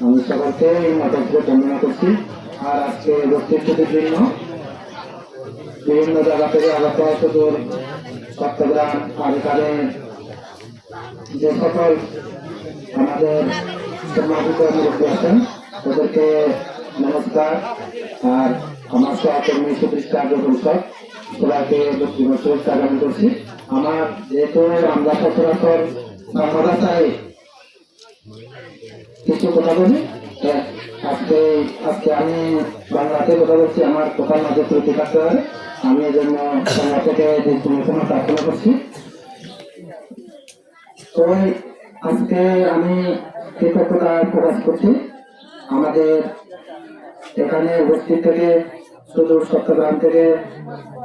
আমি এই মতকে বর্ণনা করছি আর আজকে বক্তৃতার জন্য বিভিন্ন জায়গা থেকে আগত সুদূর চট্টগ্রাম আর যে সকল আমাদের সম্মানিত মুরব্বী আছেন ওদেরকে নমস্কার। আর আমার সহকর্মী সুদৃষ্টা পরিষদ সবাইকে শুভেচ্ছা জ্ঞাপন করছি। আমার যেহেতু আমরা সচরাচর চাই কিছু কথা বলি। আজকে আজকে আমি বাংলাতে কথা বলছি, আমার কথার মাঝে ত্রুটি থাকতে পারে। আমি এই জন্য বাংলা থেকে দৃষ্টিমোচনা প্রার্থনা করছি। তো, আজকে আমি কৃতজ্ঞতা প্রকাশ করছি। আমাদের এখানে উপস্থিত থেকে সুদূর চট্টগ্রাম থেকে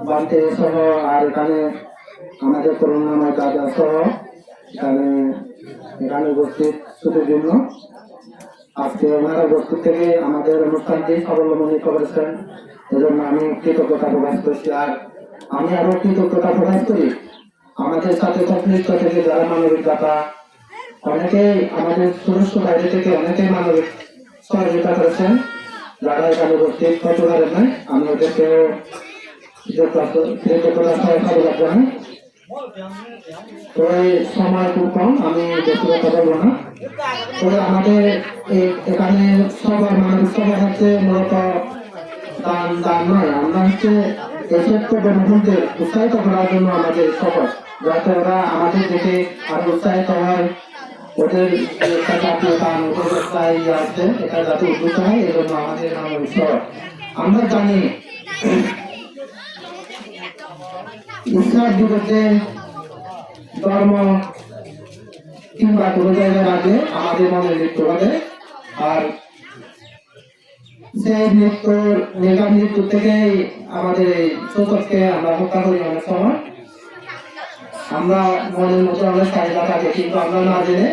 বান্তে সহ, আর এখানে আমাদের করুণাময় দাদা সহ এখানে এখানে উপস্থিত শুধু জন্য। আজকে ওনারা উপস্থিত থেকে আমাদের অনুষ্ঠানটি অবলম্বনী করেছেন। এজন্য আমি কৃতজ্ঞতা প্রকাশ করছি। আর আমি আরও কৃতজ্ঞতা প্রকাশ করি, আমাদের সাথে সংশ্লিষ্ট থেকে যারা মানবিক দাতা, অনেকেই আমাদের সুরস্ব বাইরে থেকে অনেকেই মানবিক সহযোগিতা করেছেন যারা এখানে উপস্থিত। পারেন নাই আমি ওদেরকে কৃতজ্ঞতা সহ স্বাগত জানাই তো এই না। এখানে সবার হচ্ছে মূলত নয়। আমরা হচ্ছে উৎসাহিত করার জন্য আমাদের সফর যাতে ওরা আমাদের দেখে আরও উৎসাহিত হয়। ওদের একটা জাতীয় দান ওদের একটা ইয়ে আছে এটা যাতে উদ্ভূত হয়, এই জন্য আমাদের নাম আমরা জানি ঈশ্বর বিরুদ্ধে ধর্ম কিংবা কোনো জায়গায় আগে আমাদের মনে হবে আর সেই মৃত্যুর নির্গাম মৃত্যু থেকেই আমাদের এই আমরা হত্যা করি অনেক সময়। আমরা মনের মতো আমরা চাহিদা থাকে কিন্তু আমরা না জেনে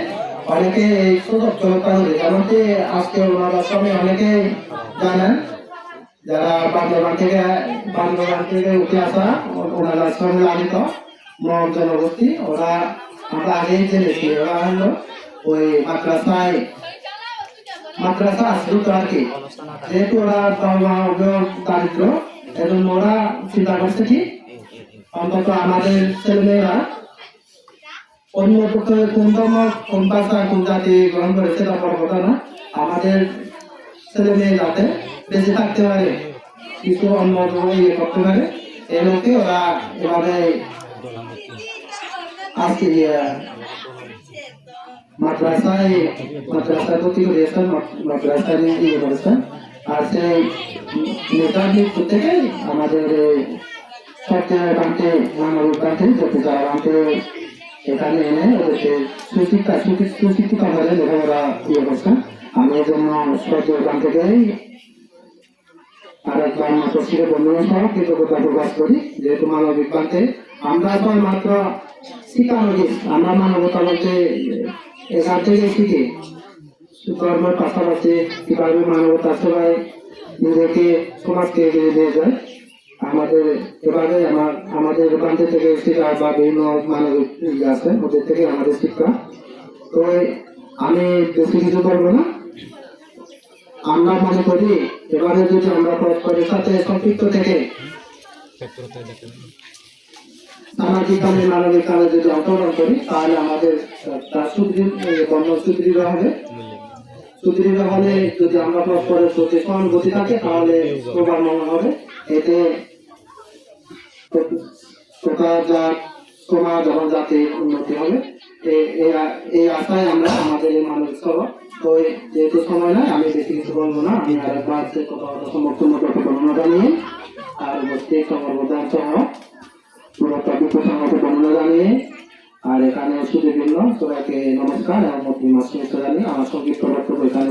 অনেকে এই শোষককে হত্যা করি যেমনটি আজকে ওনারা সময় অনেকে জানেন, যারা বান্দরবান থেকে বান্দরবান থেকে উঠে আসা, ওনারা সংগ্রামিত মহান জনগোষ্ঠী, ওরা আমরা আগেই জেনেছি। ওরা হলো ওই মাদ্রাসায়, মাদ্রাসা আশ্রিত আর কি যেহেতু ওরা বাবা দারিদ্র ওরা চিন্তা করছে কি অন্তত আমাদের ছেলেমেয়েরা অন্য পক্ষে কোন ধর্ম কোন ভাষা কোন জাতি গ্রহণ করে সেটা বড় কথা না। আমাদের ছেলে মেয়ে যাতে বেঁচে থাকতে পারে, কিছু অন্য ইয়ে করতে পারে, এই লোকে ওরা এভাবে আজকে মাদ্রাসায় মাদ্রাসায় ভর্তি করিয়েছেন মাদ্রাসায় ইয়ে করেছেন আর সেই মৃত্যু থেকে আমাদের এই সরকার বানতে মানবিক বানতে যত যারা এখানে এনে ওদেরকে সুশিক্ষা সুশিক্ষিত হলে লেখাপড়া ইয়ে করছেন আমি এই জন্য সরকার বান থেকে আর একবার মাতৃশ্রী বন্ধুরা সহ কৃতজ্ঞতা প্রকাশ করি যেহেতু মানবিক বানতে আমরা তো মাত্র শিক্ষানবিক আমরা মানবতা বলতে এখান থেকে শিখি ধর্মের পাশাপাশি কীভাবে মানবতা সবাই নিজেকে সমাজকে এগিয়ে নিয়ে যায় আমাদের এভাবে আমার, আমাদের প্রান্ত থেকে শিক্ষা বা বিভিন্ন মানবিক আছে, ওদের থেকে আমাদের শিক্ষা। তো আমি বেশি কিছু বলব না। আমরা মনে করি, এবারে যদি আমরা সাথে সম্পৃক্ত থেকে সামাজিক কালে মানবিক কালে যদি অংশগ্রহণ করি, তাহলে আমাদের, তার সুদৃঢ় বন্ধ সুদৃঢ় হবে। সুদৃঢ় হলে, যদি আমরা পরস্পরের প্রতি সহানুভূতি থাকে, তাহলে প্রভাব মনে হবে। এতে সরকার যা সমাজ জাতির উন্নতি হবে এই আশায় আমরা আমাদের এই মানবিক সভা তো যেহেতু সময় নাই, আমি বেশি কিছু বলব না। আমি আরেকবার সে কথা সমর্থন করতে বর্ণনা জানিয়ে আর উপস্থিত সংবর্ধন সহ পুরো সম্পর্কে বর্ণনা জানিয়ে আর এখানে সুদীর্ঘ সবাইকে নমস্কার আমার শুভেচ্ছা জানিয়ে আমার সংক্ষিপ্ত প্রবর্তক এখানে